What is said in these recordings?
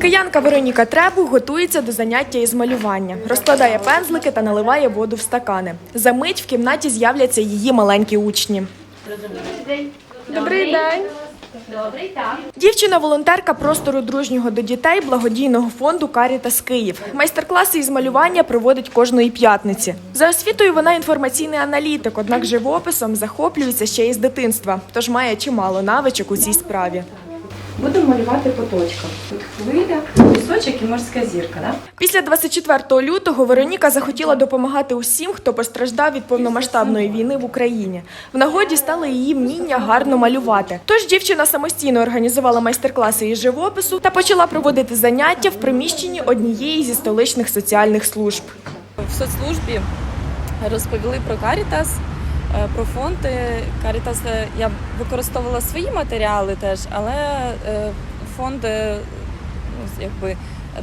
Киянка Вероніка Требух готується до заняття із малювання, розкладає пензлики та наливає воду в стакани. За мить в кімнаті з'являться її маленькі учні. Добрий день. Добрий, так. Дівчина-волонтерка простору дружнього до дітей благодійного фонду Карітас Київ. Майстер-класи із малювання проводить кожної п'ятниці. За освітою вона інформаційний аналітик, однак живописом захоплюється ще із дитинства, тож має чимало навичок у цій справі. Будемо малювати по точкам. Тут хвиля, пісочок і морська зірка. Да? Після 24 лютого Вероніка захотіла допомагати усім, хто постраждав від повномасштабної війни в Україні. В нагоді стало її вміння гарно малювати. Тож дівчина самостійно організувала майстер-класи із живопису та почала проводити заняття в приміщенні однієї зі столичних соціальних служб. в соцслужбі розповіли про Карітас, про фонд е, Карітас. е, Я використовувала свої матеріали теж, але е, фонд е, ну, якби.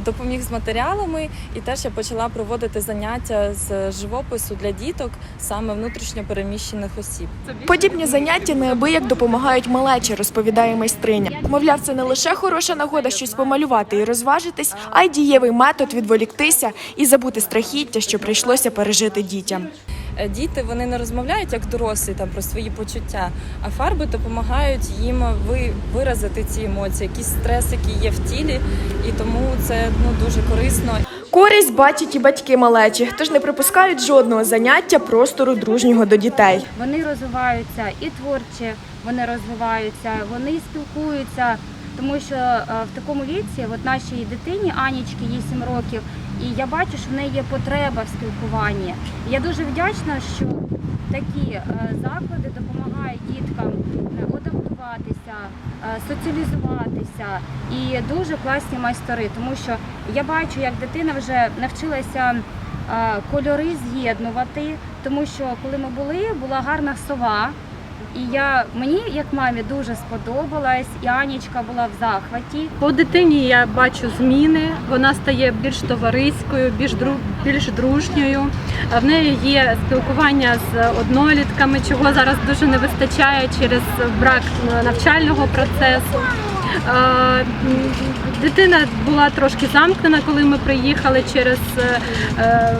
Допоміг з матеріалами, і теж я почала проводити заняття з живопису для діток, саме внутрішньо переміщених осіб. Подібні заняття неабияк допомагають малечі, розповідає майстриня. Мовляв, це не лише хороша нагода щось помалювати і розважитись, а й дієвий метод відволіктися і забути страхіття, що прийшлося пережити дітям. Е, Діти вони не розмовляють як дорослі там про свої почуття, а фарби допомагають їм ви, виразити ці емоції, якісь стрес, який є в тілі, і тому це ну дуже корисно. Користь бачать і батьки малечі, тож не припускають жодного заняття простору дружнього до дітей. Вони розвиваються і творче, вони розвиваються, вони спілкуються, тому що е, в такому віці, от нашій дитині Анічки, їй 7 років, і я бачу, що в неї є потреба в спілкуванні. Я дуже вдячна, що такі е, заклади допомагають діткам е, адаптуватися, е, соціалізуватися і дуже класні майстери, тому що я бачу, як дитина вже навчилася кольори з'єднувати, тому що коли ми були, була гарна сова. І я мені, як мамі, дуже сподобалась, і Анічка була в захваті. По дитині я бачу зміни. Вона стає більш товариською, більш дру, більш дружньою. В неї є спілкування з однолітками, чого зараз дуже не вистачає через брак навчального процесу. Е, м, Дитина була трошки замкнена, коли ми приїхали через е, е,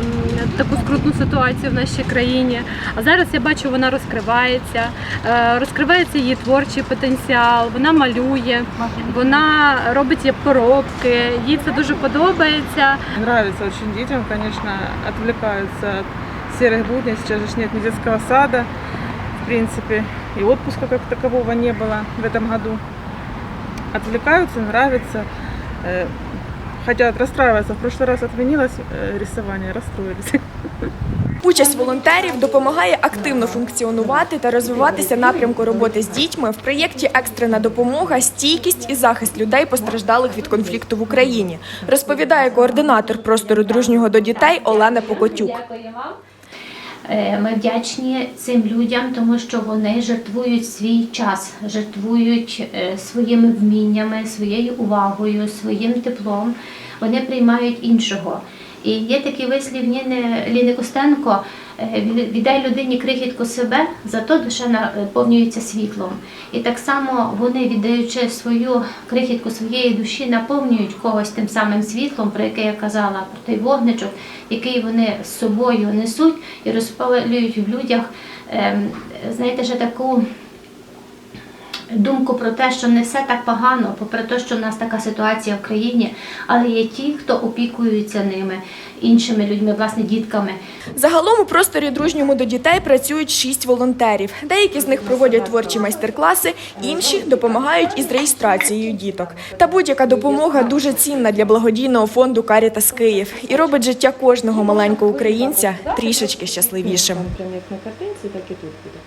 таку скрутну ситуацію в нашій країні. А зараз я бачу, вона розкривається, е, розкривається її творчий потенціал, вона малює, вона робить є поробки. Їй це дуже подобається. Нравится очень детям, конечно, отвлекаются от серых будней. Сейчас же ж нет ни детского сада, в принципе, и отпуска как такового не было в этом году. Отвлекаются, нравится, э, хотят расстраиваться. В прошлый раз отменилось э, рисование, расстроились. Участь волонтерів допомагає активно функціонувати та розвиватися напрямку роботи з дітьми в проєкті Екстрена допомога, стійкість і захист людей, постраждалих від конфлікту в Україні, розповідає координатор простору дружнього до дітей Олена Покотюк. Е, Ми вдячні цим людям, тому що вони жертвують свій час, жертвують е, своїми вміннями, своєю увагою, своїм теплом. Вони приймають іншого. І є такий вислів Ніни Ліни Костенко: віддай людині крихітку себе, зато душа наповнюється світлом. І так само вони, віддаючи свою крихітку своєї душі, наповнюють когось тим самим світлом, про яке я казала, про той вогничок, який вони з собою несуть і розпалюють в людях, ем, знаєте, ще таку думку про те, що не все так погано, попри те, що в нас така ситуація в країні, але є ті, хто опікуються ними, іншими людьми, власне, дітками. Загалом у просторі дружньому до дітей працюють шість волонтерів. Деякі з них проводять творчі майстер-класи, інші допомагають із реєстрацією діток. Та будь-яка допомога дуже цінна для благодійного фонду Карітас Київ і робить життя кожного маленького українця трішечки щасливішим. Прямо як на картинці, так і тут буде.